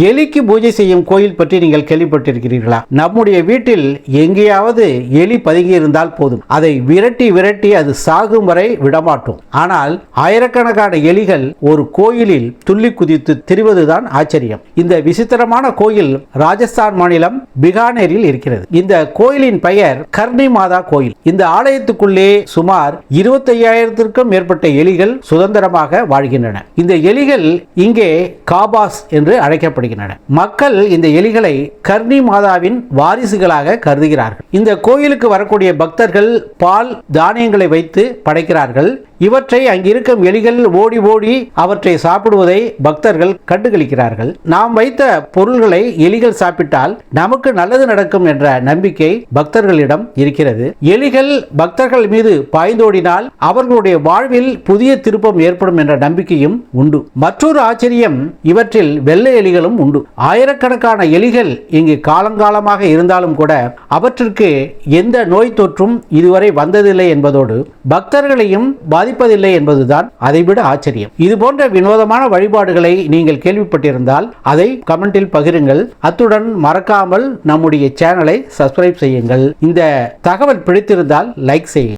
எலிக்கு பூஜை செய்யும் கோயில் பற்றி நீங்கள் கேள்விப்பட்டிருக்கிறீர்களா? நம்முடைய வீட்டில் எங்கேயாவது எலி பதுங்கி இருந்தால் போதும். அதை விரட்டி விரட்டி அது சாகும் வரை விடமாட்டோம். ஆனால் ஆயிரக்கணக்கான எலிகள் ஒரு கோயிலில் துள்ளி குதித்து திரிவதுதான் ஆச்சரியம். இந்த விசித்திரமான கோயில் ராஜஸ்தான் மாநிலம் பிகானேரில் இருக்கிறது. இந்த கோயிலின் பெயர் கர்ணி மாதா கோயில். இந்த ஆலயத்துக்குள்ளே சுமார் இருபத்தையாயிரத்திற்கும் மேற்பட்ட எலிகள் சுதந்திரமாக வாழ்கின்றன. இந்த எலிகள் இங்கே காபாஸ் என்று அழைக்கப்படுகின்றன மக்கள் இந்த எலிகளை கர்ணி மாதாவின் வாரிசுகளாக கருதுகிறார்கள். இந்த கோயிலுக்கு வரக்கூடிய பக்தர்கள் பால் தானியங்களை வைத்து படைக்கிறார்கள். இவற்றை அங்கிருக்கும் எலிகள் ஓடி ஓடி அவற்றை சாப்பிடுவதை பக்தர்கள் கண்டுகளிக்கிறார்கள். நாம் வைத்த பொருள்களை எலிகள் சாப்பிட்டால் நமக்கு நல்லது நடக்கும் என்ற நம்பிக்கை பக்தர்களிடம் இருக்கிறது. எலிகள் பக்தர்கள் மீது பாய்ந்தோடினால் அவர்களுடைய வாழ்வில் புதிய திருப்பம் ஏற்படும் என்ற நம்பிக்கையும் உண்டு. மற்றொரு ஆச்சரியம் இவற்றில் வெள்ளை எலிகளும் உண்டு. ஆயிரக்கணக்கான எலிகள் இங்கு காலங்காலமாக இருந்தாலும் கூட அவற்றிற்கு எந்த நோய் தொற்றும் இதுவரை வந்ததில்லை என்பதோடு பக்தர்களையும் பாதி பாதிப்பதில்லை என்பதுதான் அதைவிட ஆச்சரியம். இது போன்ற வினோதமான வழிபாடுகளை நீங்கள் கேள்விப்பட்டிருந்தால் அதை கமெண்டில் பகிருங்கள். அத்துடன் மறக்காமல் நம்முடைய சேனலை சப்ஸ்கிரைப் செய்யுங்கள். இந்த தகவல் பிடித்திருந்தால் லைக் செய்யுங்கள்.